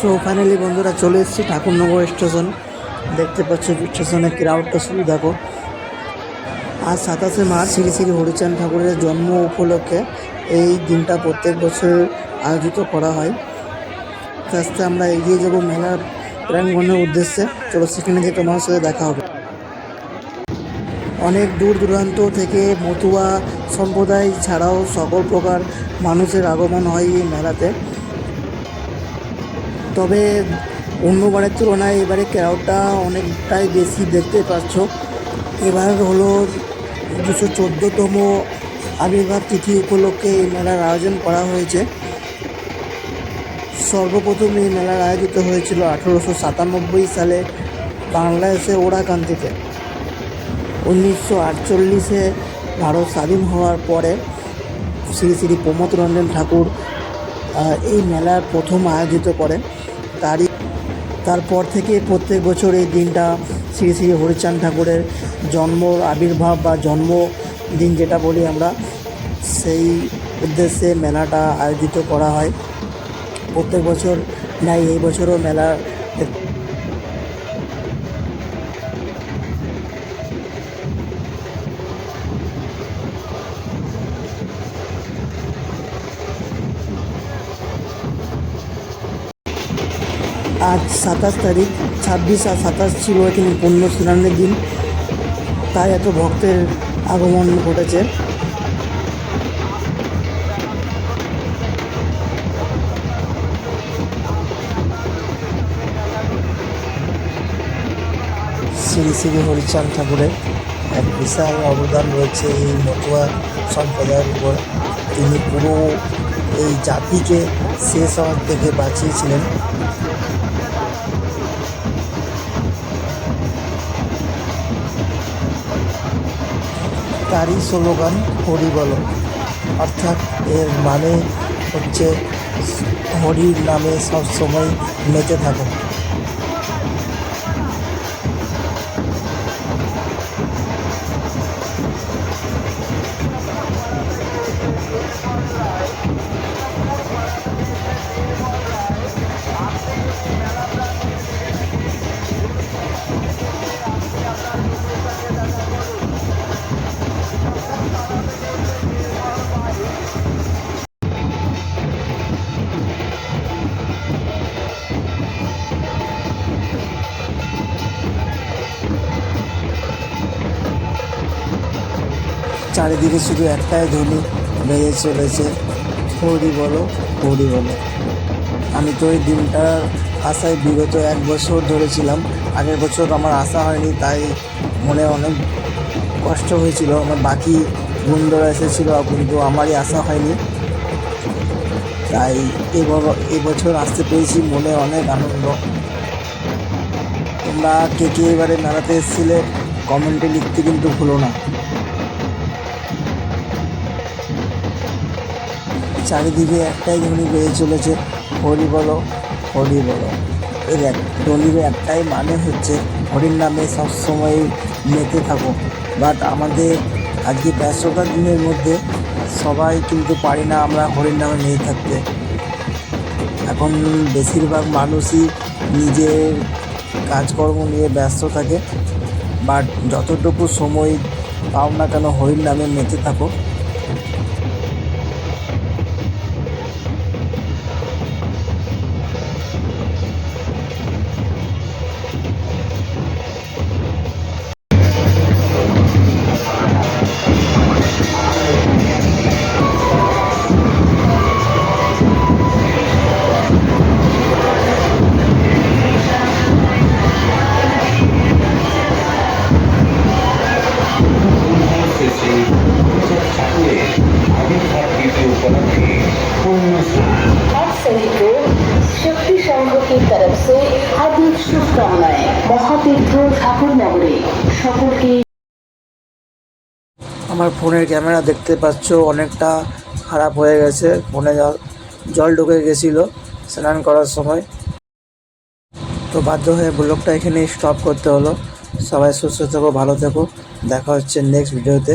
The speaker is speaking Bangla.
সো ফাইনালি বন্ধুরা চলে এসেছি ঠাকুরনগর স্টেশন দেখতে পাচ্ছ স্টেশনের ক্রাউডটা শুধু দেখো। আজ সাতাশে মার্চ, শ্রী শ্রী হরিচাঁদ ঠাকুরের জন্ম উপলক্ষে এই দিনটা প্রত্যেক বছর আয়োজিত করা হয়। আস্তে আস্তে আমরা এগিয়ে যাব মেলার প্রাঙ্গণের উদ্দেশ্যে। চলো সেখানে গিয়ে তোমার সাথে দেখা হবে। অনেক দূর দূরান্ত থেকে মতুয়া সম্প্রদায় ছাড়াও সকল প্রকার মানুষের আগমন হয় এই মেলাতে। তবে অন্যবারের তুলনায় এবারে ক্রাউডটা অনেকটাই বেশি দেখতে পাচ্ছ। এবার হলো দুশো চোদ্দোতম আবির্ভাব তিথি উপলক্ষে এই মেলার আয়োজন করা হয়েছে। সর্বপ্রথম এই মেলার আয়োজিত হয়েছিল আঠেরোশো সাতানব্বই সালে বাংলাদেশে ওরাকান্তিতে উনিশশো আটচল্লিশে ভারত স্বাধীন হওয়ার পরে শ্রী শ্রী প্রমোদ রঞ্জন ঠাকুর এই মেলার প্রথম আয়োজিত করেন। তারই তারপর থেকে প্রত্যেক বছর এই দিনটা শ্রী শ্রী হরিচাঁদ ঠাকুরের জন্ম আবির্ভাব বা জন্মদিন যেটা বলি আমরা, সেই উদ্দেশ্যে মেলাটা আয়োজিত করা হয়। প্রত্যেক বছর নাই এই বছরও মেলা আজ সাতাশ তারিখ, ছাব্বিশ আর সাতাশ ছিল এখানে পুণ্য স্নানের দিন। তাই এত ভক্তের আগমন ঘটেছে। শ্রী শ্রী হরিচাঁদ ঠাকুরের এক বিশাল অবদান রয়েছে এই মতুয়া সম্প্রদায়ের উপর। তিনি পুরো এই জাতিকে শেষ হওয়ার থেকে বাঁচিয়েছিলেন। তারই স্লোগান হরি বলো অর্থাৎ এর মানে হচ্ছে হরির নামে সবসময় মেতে থাকো। চারিদিকে শুধু একটাই ধ্বনি বেজে চলেছে। হরি বলো হরি বলো। আমি তো ওই দিনটার আশায় বিগত এক বছর ধরেছিলাম। আগের বছর আমার আশা হয়নি, তাই মনে অনেক কষ্ট হয়েছিল। আমার বাকি বন্ধুরা এসেছিল, কিন্তু আমারই আশা হয়নি। তাই এবছর আসতে পেরেছি মনে অনেক আনন্দ। তোমরা কে কে এবারে মেলাতে এসেছিলে, কমেন্টে লিখতে কিন্তু ভুলো না। চারিদিকে একটাই ধ্বনি বেড়ে চলেছে। হরি বলো হরি বলো। এর এক ধ্বনির একটাই মানে হচ্ছে হরির নামে সবসময় মেতে থাকো। বাট আমাদের আজকে ব্যস্ততার দিনের মধ্যে সবাই কিন্তু পারি না আমরা হরির নামে মেতে থাকতে। এখন বেশিরভাগ মানুষই নিজের কাজকর্ম নিয়ে ব্যস্ত থাকে। বাট যতটুকু সময় পাও না কেন হরির নামে মেতে থাকো। हर सभी को शक्ति संघ की तरफ से हार्दिक शुभकामनाएं মহাতীর্থ ঠাকুর নগরে সকলকে আমার ফোনের ক্যামেরা দেখতে পাচ্ছ অনেকটা খারাপ হয়ে গেছে ফোনে জল- জল ঢুকে গেছিলো স্নান করার সময় তো বাধ্য হয়ে ব্লগটা এখানেই স্টপ করতে হলো সবাই সুস্থ থেকো ভালো থেকো দেখা হচ্ছে নেক্সট ভিডিওতে